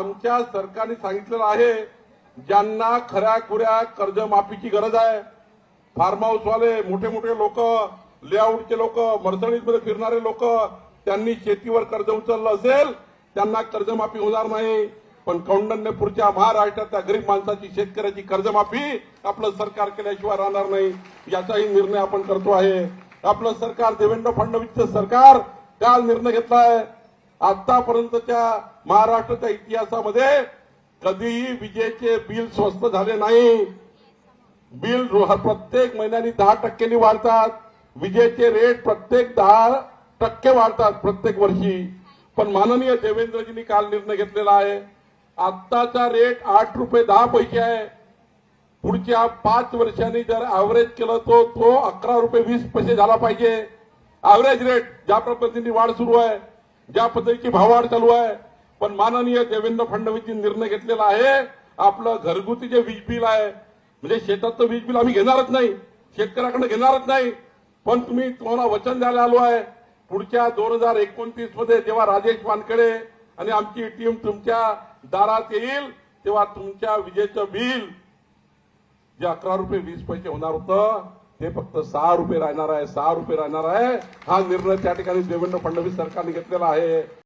आमच्या सरकारने सांगितलेलं आहे ज्यांना खऱ्या खुऱ्या कर्जमाफीची गरज आहे फार्म हाऊसवाले मोठे मोठे लोक लेआउटचे लोक मर्सडीजमध्ये फिरणारे लोक त्यांनी शेतीवर कर्ज उचललं असेल त्यांना कर्जमाफी होणार नाही. पण कौंडण्यपूरच्या महाराष्ट्रातल्या गरीब माणसाची शेतकऱ्याची कर्जमाफी आपलं सरकार केल्याशिवाय राहणार नाही. याचाही निर्णय आपण करतो आहे. आपलं सरकार देवेंद्र फडणवीसचं सरकार काल निर्णय घेतलाय. आतापर्यंतच्या महाराष्ट्राच्या इतिहासामध्ये कधीही विजेचे बिल स्वस्त झाले नाही. बिल प्रत्येक महिन्यानी दहा टक्क्यांनी वाढतात. विजेचे रेट प्रत्येक दहा टक्के वाढतात प्रत्येक वर्षी. पण माननीय देवेंद्रजींनी काल निर्णय घेतलेला आहे. आत्ताचा रेट आठ रुपये दहा पैसे आहे. पुढच्या पाच वर्षांनी जर ऍव्हरेज केलं तो तो अकरा रुपये वीस पैसे झाला पाहिजे. ऍव्हरेज रेट ज्या पद्धतीने वाढ सुरू आहे. ज्या पद्धतीची भाववाढ चालू आहे पण माननीय देवेंद्र फडणवीसजी निर्णय घेतलेला आहे आपलं घरगुती जे वीज बिल आहे म्हणजे शेतातलं वीज बिल आम्ही घेणारच नाही शेतकऱ्याकडे घेणारच नाही पण तुम्ही तुम्हाला वचन द्यायला आलो आहे. पुढच्या दोन हजार एकोणतीसमध्ये जेव्हा राजेश वानकडे आणि आमची टीम तुमच्या दारात येईल तेव्हा तुमच्या विजेचं बिल जे अकरा रुपये वीस पैसे होणार होतं ते फक्त सहा रुपये राहणार आहे सहा रुपये राहणार आहे. हा निर्णय त्या ठिकाणी देवेंद्र फडणवीस सरकारने घेतलेला आहे.